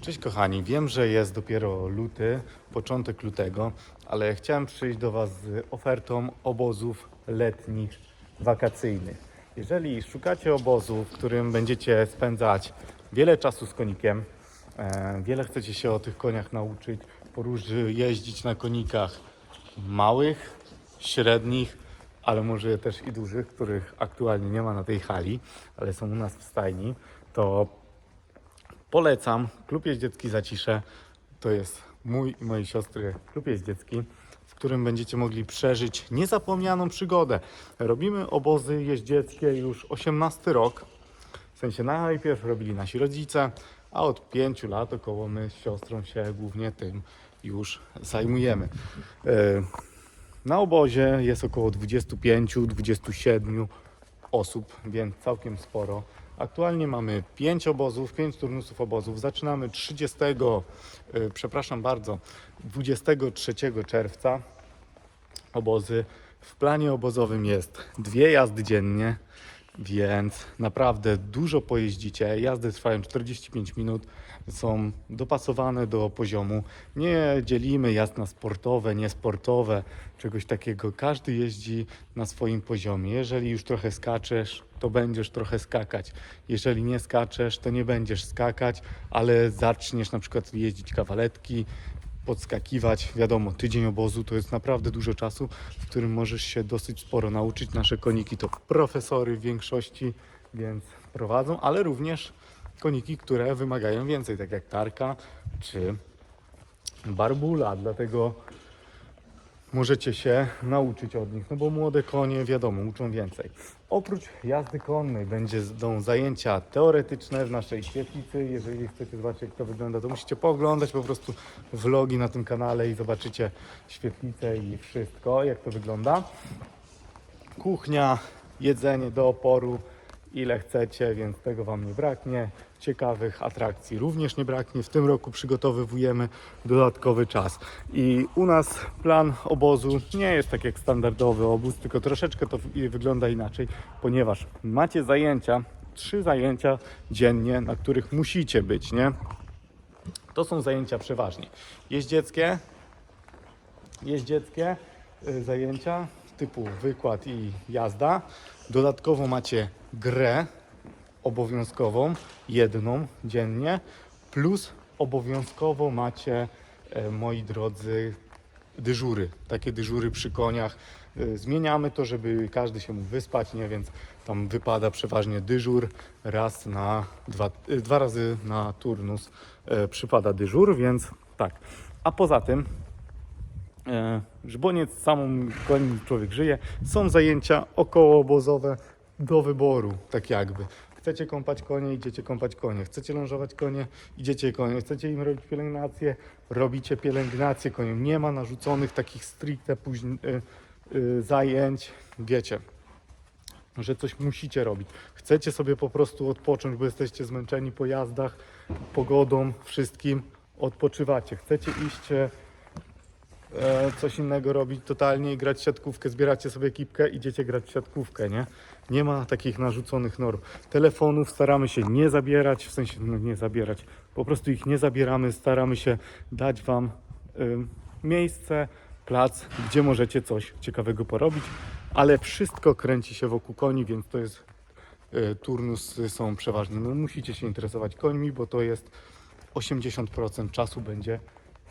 Cześć kochani, wiem, że jest dopiero luty, początek lutego, ale chciałem przyjść do Was z ofertą obozów letnich, wakacyjnych. Jeżeli szukacie obozu, w którym będziecie spędzać wiele czasu z konikiem, e, wiele chcecie się o tych koniach nauczyć, poróży jeździć na konikach małych, średnich, ale może też i dużych, których aktualnie nie ma na tej hali, ale są u nas w stajni, to Polecam klub jeździecki Zacisze. To jest mój i mojej siostry klub jeździecki, w którym będziecie mogli przeżyć niezapomnianą przygodę. Robimy obozy jeździeckie już 18 rok. W sensie najpierw robili nasi rodzice, a od 5 lat około my z siostrą się głównie tym już zajmujemy. E, Na obozie jest około 25-27 osób, więc całkiem sporo. Aktualnie mamy 5 obozów, 5 turnusów obozów. Zaczynamy 30, y, przepraszam bardzo, 23 czerwca obozy. W planie obozowym jest dwie jazdy dziennie, więc naprawdę dużo pojeździcie. Jazdy trwają 45 minut, są dopasowane do poziomu. Nie dzielimy jazd na sportowe, niesportowe, czegoś takiego. Każdy jeździ na swoim poziomie. Jeżeli już trochę skaczesz, to będziesz trochę skakać. Jeżeli nie skaczesz, to nie będziesz skakać, ale zaczniesz na przykład jeździć kawaletki, podskakiwać. Wiadomo, tydzień obozu to jest naprawdę dużo czasu, w którym możesz się dosyć sporo nauczyć. Nasze koniki to profesory w większości, więc prowadzą, ale również koniki, które wymagają więcej, tak jak tarka czy barbula. Dlatego możecie się nauczyć od nich, no bo młode konie, wiadomo, uczą więcej. Oprócz jazdy konnej będą zajęcia teoretyczne w naszej świetlicy. Jeżeli chcecie zobaczyć, jak to wygląda, to musicie pooglądać po prostu vlogi na tym kanale i zobaczycie świetlicę i wszystko, jak to wygląda. Kuchnia, jedzenie do oporu, ile chcecie, więc tego Wam nie braknie. Ciekawych atrakcji również nie braknie. W tym roku przygotowujemy dodatkowy czas. I u nas plan obozu nie jest tak jak standardowy obóz, tylko troszeczkę to wy- wygląda inaczej, ponieważ macie zajęcia, trzy zajęcia dziennie, na których musicie być, nie? To są zajęcia przeważnie jeździeckie, jeździeckie y, zajęcia typu wykład i jazda. Dodatkowo macie grę obowiązkową, jedną dziennie, plus obowiązkowo macie, e, moi drodzy, dyżury, takie dyżury przy koniach. Y, Zmieniamy to, żeby każdy się mógł wyspać, nie? więc tam wypada przeważnie dyżur raz na dwa, y, dwa razy na turnus e, przypada dyżur, więc tak. A poza tym e, żboniec samą koń człowiek żyje. Są zajęcia okołoobozowe do wyboru, tak jakby. Chcecie kąpać konie, idziecie kąpać konie. Chcecie lążować konie, idziecie konie. Chcecie im robić pielęgnację, robicie pielęgnację koniom. Nie ma narzuconych takich stricte później y, y, zajęć, wiecie, że coś musicie robić. Chcecie sobie po prostu odpocząć, bo jesteście zmęczeni po jazdach, pogodą, wszystkim. Odpoczywacie. Chcecie iść e, e, coś innego robić totalnie i grać siatkówkę, zbieracie sobie ekipkę, idziecie grać siatkówkę, nie? Nie ma takich narzuconych norm. Telefonów staramy się nie zabierać, w sensie no nie zabierać, po prostu ich nie zabieramy, staramy się dać Wam ym, miejsce, plac, gdzie możecie coś ciekawego porobić, ale wszystko kręci się wokół koni, więc to jest y, są przeważnie, no musicie się interesować końmi, bo to jest 80% czasu będzie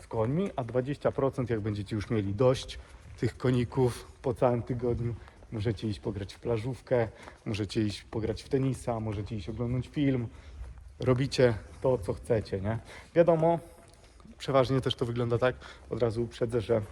końmi, a 20% jak będziecie już mieli dość tych koników po całym tygodniu, możecie iść pograć w plażówkę, możecie iść pograć w tenisa, możecie iść oglądać film. Robicie to, co chcecie, nie? Wiadomo, przeważnie też to wygląda tak, od razu uprzedzę, że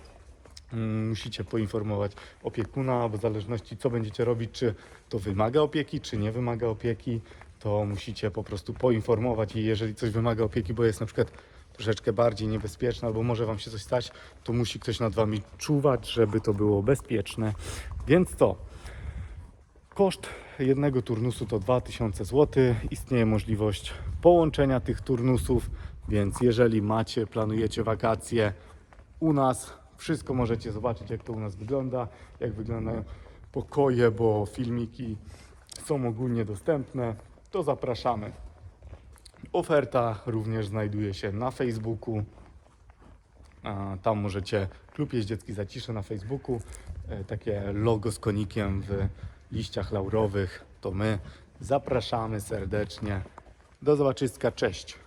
mm, musicie poinformować opiekuna, bo w zależności co będziecie robić, czy to wymaga opieki, czy nie wymaga opieki, to musicie po prostu poinformować i jeżeli coś wymaga opieki, bo jest na przykład troszeczkę bardziej niebezpieczne albo może Wam się coś stać, to musi ktoś nad Wami czuwać, żeby to było bezpieczne. Więc co? Koszt jednego turnusu to 2000 zł. Istnieje możliwość połączenia tych turnusów, więc jeżeli macie, planujecie wakacje u nas, wszystko możecie zobaczyć, jak to u nas wygląda, jak wyglądają pokoje, bo filmiki są ogólnie dostępne, to zapraszamy. Oferta również znajduje się na Facebooku. Tam możecie Klub Jeździecki Zacisze na Facebooku. E, Takie logo z konikiem w liściach laurowych. To my. Zapraszamy serdecznie. Do zobaczyska. Cześć.